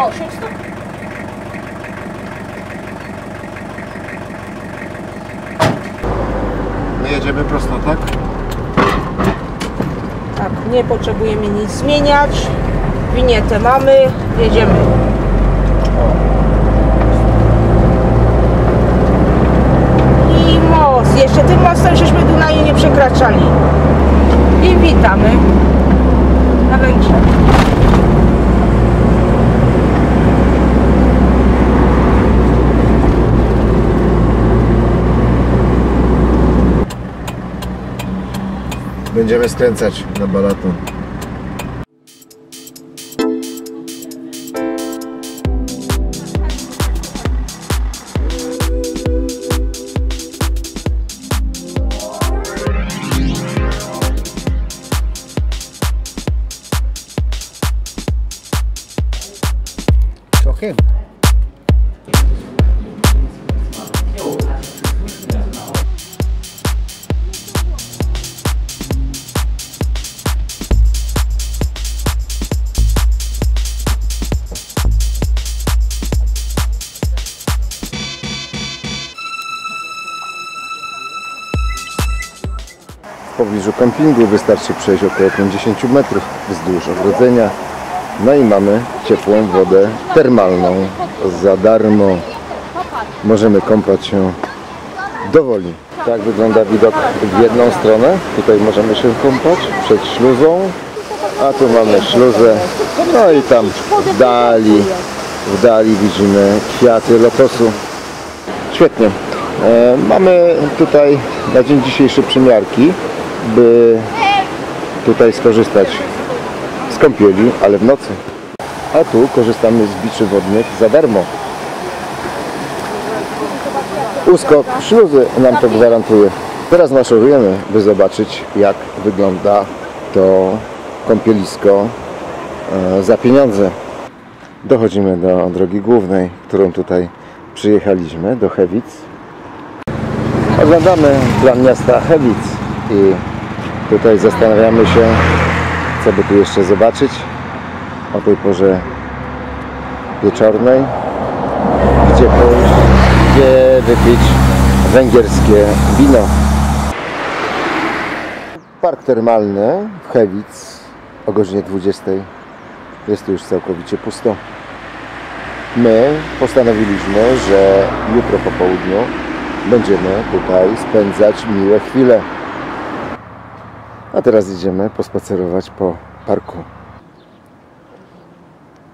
108, 100. My jedziemy prosto, tak? Tak, nie potrzebujemy nic zmieniać. Winietę mamy, jedziemy. I most. Jeszcze tym mostem żeśmy Dunaju nie przekraczali. I witamy na Węgrzech. Będziemy skręcać na Balaton. Trochę. Pobliżu kempingu wystarczy przejść około 50 metrów wzdłuż ogrodzenia. No i mamy ciepłą wodę termalną za darmo. Możemy kąpać się dowoli. Tak wygląda widok w jedną stronę. Tutaj możemy się kąpać przed śluzą. A tu mamy śluzę. No i tam w dali, w dali widzimy kwiaty lotosu. Świetnie. E, mamy tutaj na dzień dzisiejszy przymiarki, by tutaj skorzystać z kąpieli, ale w nocy. A tu korzystamy z biczy wodnych za darmo. Uskok śluzy nam to gwarantuje. Teraz maszerujemy, by zobaczyć jak wygląda to kąpielisko e, za pieniądze. Dochodzimy do drogi głównej, którą tutaj przyjechaliśmy, do Hewic. Oglądamy plan miasta Hewic i tutaj zastanawiamy się, co by tu jeszcze zobaczyć o tej porze wieczornej, gdzie pójść, gdzie wypić węgierskie wino. Park termalny w Hewic o godzinie 20 jest tu już całkowicie pusto. My postanowiliśmy, że jutro po południu będziemy tutaj spędzać miłe chwile. A teraz idziemy pospacerować po parku.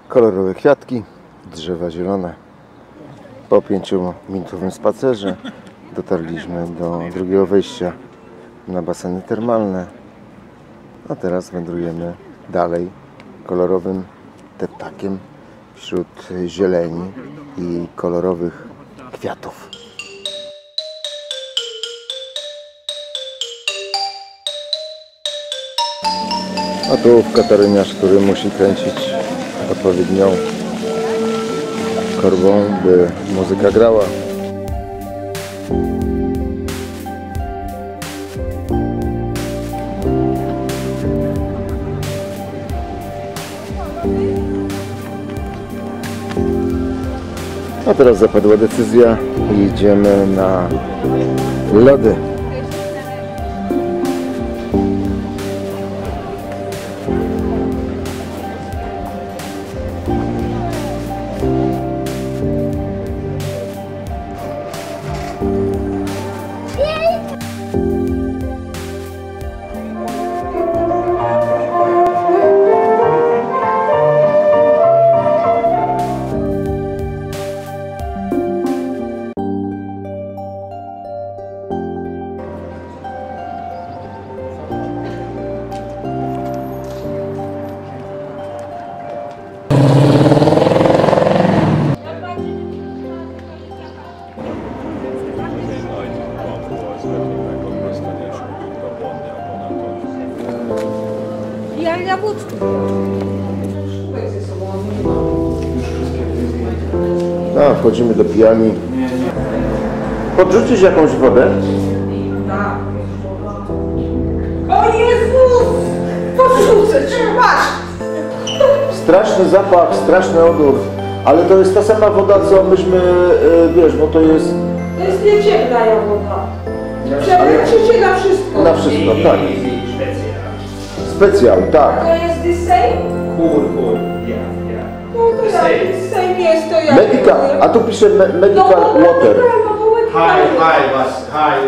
Kolorowe kwiatki, drzewa zielone. Po pięciominutowym spacerze dotarliśmy do drugiego wejścia na baseny termalne. A teraz wędrujemy dalej kolorowym deptakiem wśród zieleni i kolorowych kwiatów. A tu kataryniarz, który musi kręcić odpowiednią korbą, by muzyka grała. A teraz zapadła decyzja i idziemy na lody. Pijalnia wódki. No, wchodzimy do pijani. Podrzucić jakąś wodę? O Jezus! Podrzucę cię, masz! Straszny zapach, straszny odór, ale to jest ta sama woda, co myśmy, e, wiesz, bo to jest To jest nieciemna woda. Przeleczycie na wszystko. na wszystko, tak. Specjal, tak. To jest the same? Cool, cool. Yeah, yeah. No to jak the same jest, to ja Medical, a tu pisze me, No medical bo water. medical, no bo High, high, was high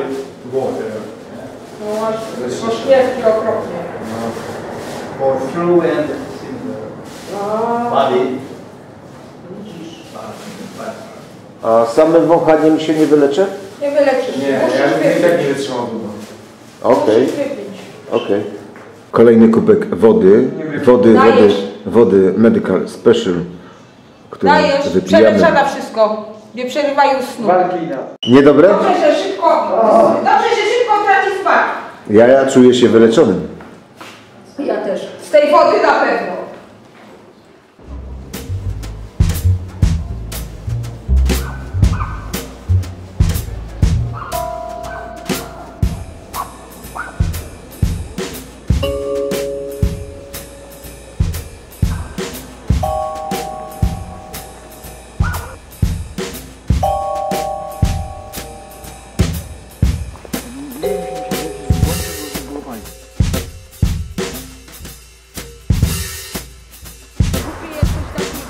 water. No właśnie, to śmierci okropnie. For flu and silver. A, Body. A samym wąchaniem się nie wyleczę? Nie wyleczysz. Nie, ja bym i wypić. tak nie wytrzymał długo. Okej, Musisz wypić. okej. Kolejny kubek wody, wody, wody, Dajesz. wody Medical Special, Dajesz, wypijamy. przeleczana wszystko. Nie przerywają snu. Walkina. Niedobre? Dobrze, że szybko, dobrze, że szybko traci smak. Ja, ja czuję się wyleczonym. Ja też. Z tej wody na pewno.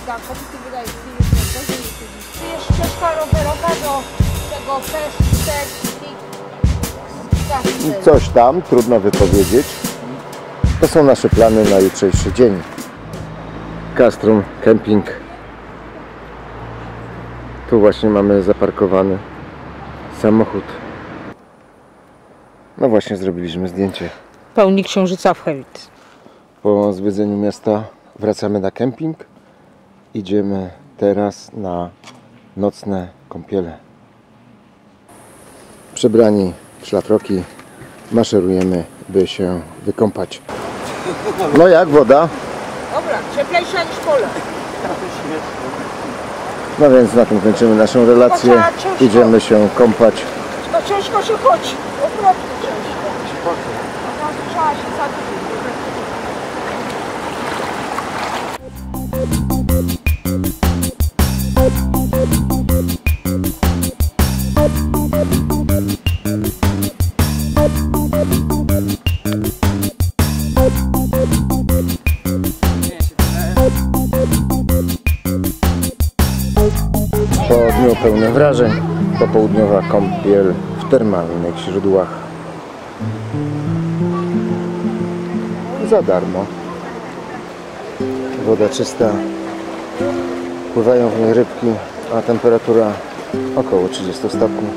Taki tak, bo ty wydajesz pieniądze, to. Ty jest ścieżka rowerowa do tego fest, coś tam, trudno wypowiedzieć. To są nasze plany na jutrzejszy dzień. Castrum Camping. Tu właśnie mamy zaparkowany samochód. No właśnie zrobiliśmy zdjęcie. Pełni księżyca w Hewitt. Po zwiedzeniu miasta wracamy na kemping. Idziemy teraz na nocne kąpiele. Przebrani w szlafroki maszerujemy, by się wykąpać. No jak woda? Dobra, cieplejsza niż pole. No więc na tym kończymy naszą relację. Idziemy się kąpać. No ciężko się chodzi, okropnie ciężko. Trzeba się zabić. Po dniu pełnym wrażeń, popołudniowa kąpiel w termalnych źródłach. Za darmo. Woda czysta. Pływają w niej rybki, a temperatura około 30 stopni.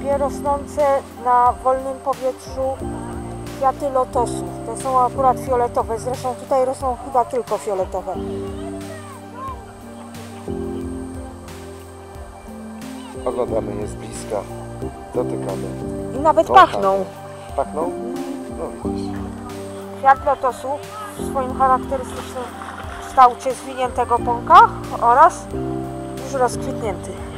Europie rosnące na wolnym powietrzu kwiaty lotosów. Te są akurat fioletowe, zresztą tutaj rosną chyba tylko fioletowe. Oglądamy je z bliska, dotykamy. I nawet Wąchamy. pachną. Pachną? No widzisz. Kwiat lotosu w swoim charakterystycznym kształcie zwiniętego pąka oraz już rozkwitnięty.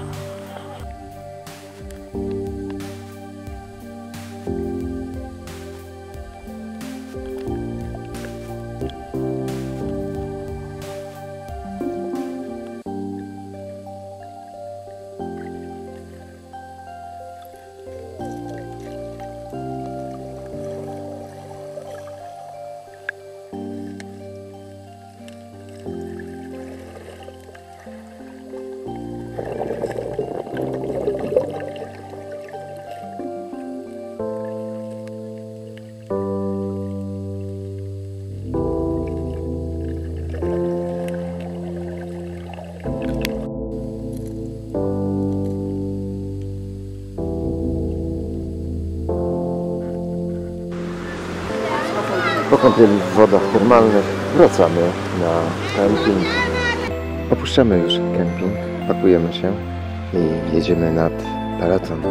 Kąpieli w wodach termalnych wracamy na kemping. Opuszczamy już kemping, pakujemy się i jedziemy nad Peleton.